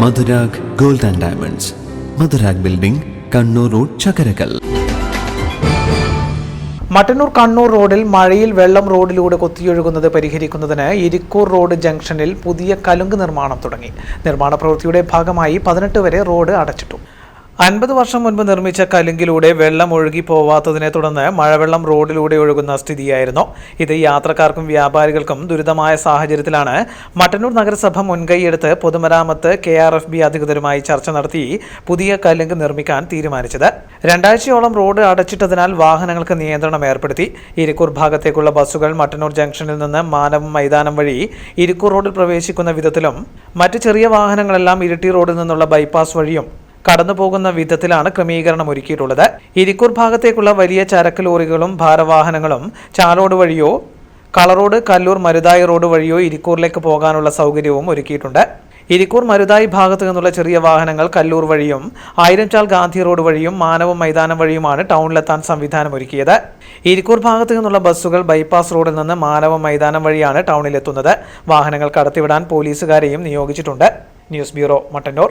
Madhurag gold and diamonds. Madhurag building Kannur road Chakkarakkal Mattannur Kannur റോഡിൽ മഴയിൽ വെള്ളം റോഡിലൂടെ കൊത്തിയൊഴുകുന്നത് പരിഹരിക്കുന്നതിന് ഇരിക്കൂർ റോഡ് ജംഗ്ഷനിൽ പുതിയ കലുങ്ക് നിർമ്മാണം തുടങ്ങി. നിർമ്മാണ പ്രവൃത്തിയുടെ ഭാഗമായി പതിനെട്ട് വരെ റോഡ് അടച്ചിട്ടു. അൻപത് വർഷം മുൻപ് നിർമ്മിച്ച കലുങ്കിലൂടെ വെള്ളം ഒഴുകി പോവാത്തതിനെ തുടർന്ന് മഴവെള്ളം റോഡിലൂടെ ഒഴുകുന്ന സ്ഥിതിയായിരുന്നു. ഇത് യാത്രക്കാർക്കും വ്യാപാരികൾക്കും ദുരിതമായ സാഹചര്യത്തിലാണ് മട്ടന്നൂർ നഗരസഭ മുൻകൈയെടുത്ത് പൊതുമരാമത്ത് കെ ആർ എഫ് ബി അധികൃതരുമായി ചർച്ച നടത്തി പുതിയ കലുങ്ക് നിർമ്മിക്കാൻ തീരുമാനിച്ചത്. രണ്ടാഴ്ചയോളം റോഡ് അടച്ചിട്ടതിനാൽ വാഹനങ്ങൾക്ക് നിയന്ത്രണം ഏർപ്പെടുത്തി. ഇരിക്കൂർ ഭാഗത്തേക്കുള്ള ബസ്സുകൾ മട്ടന്നൂർ ജംഗ്ഷനിൽ നിന്ന് മാനവം മൈതാനം വഴി ഇരിക്കൂർ റോഡിൽ പ്രവേശിക്കുന്ന വിധത്തിലും മറ്റ് ചെറിയ വാഹനങ്ങളെല്ലാം ഇരിട്ടി റോഡിൽ നിന്നുള്ള ബൈപ്പാസ് വഴിയും കടന്നു പോകുന്ന വിധത്തിലാണ് ക്രമീകരണം ഒരുക്കിയിട്ടുള്ളത്. ഇരിക്കൂർ ഭാഗത്തേക്കുള്ള വലിയ ചരക്ക് ലോറികളും ഭാരവാഹനങ്ങളും ചാലോട് വഴിയോ കളറോഡ് കല്ലൂർ മരുതായി റോഡ് വഴിയോ ഇരിക്കൂറിലേക്ക് പോകാനുള്ള സൗകര്യവും ഒരുക്കിയിട്ടുണ്ട്. ഇരിക്കൂർ മരുതായി ഭാഗത്തു നിന്നുള്ള ചെറിയ വാഹനങ്ങൾ കല്ലൂർ വഴിയും ആയിരംചാൽ ഗാന്ധി റോഡ് വഴിയും മാനവ മൈതാനം വഴിയുമാണ് ടൗണിലെത്താൻ സംവിധാനം ഒരുക്കിയത്. ഇരിക്കൂർ ഭാഗത്തു നിന്നുള്ള ബസ്സുകൾ ബൈപ്പാസ് റോഡിൽ നിന്ന് മാനവ മൈതാനം വഴിയാണ് ടൗണിലെത്തുന്നത്. വാഹനങ്ങൾ കടത്തിവിടാൻ പോലീസുകാരെയും നിയോഗിച്ചിട്ടുണ്ട്. News bureau Mattannur.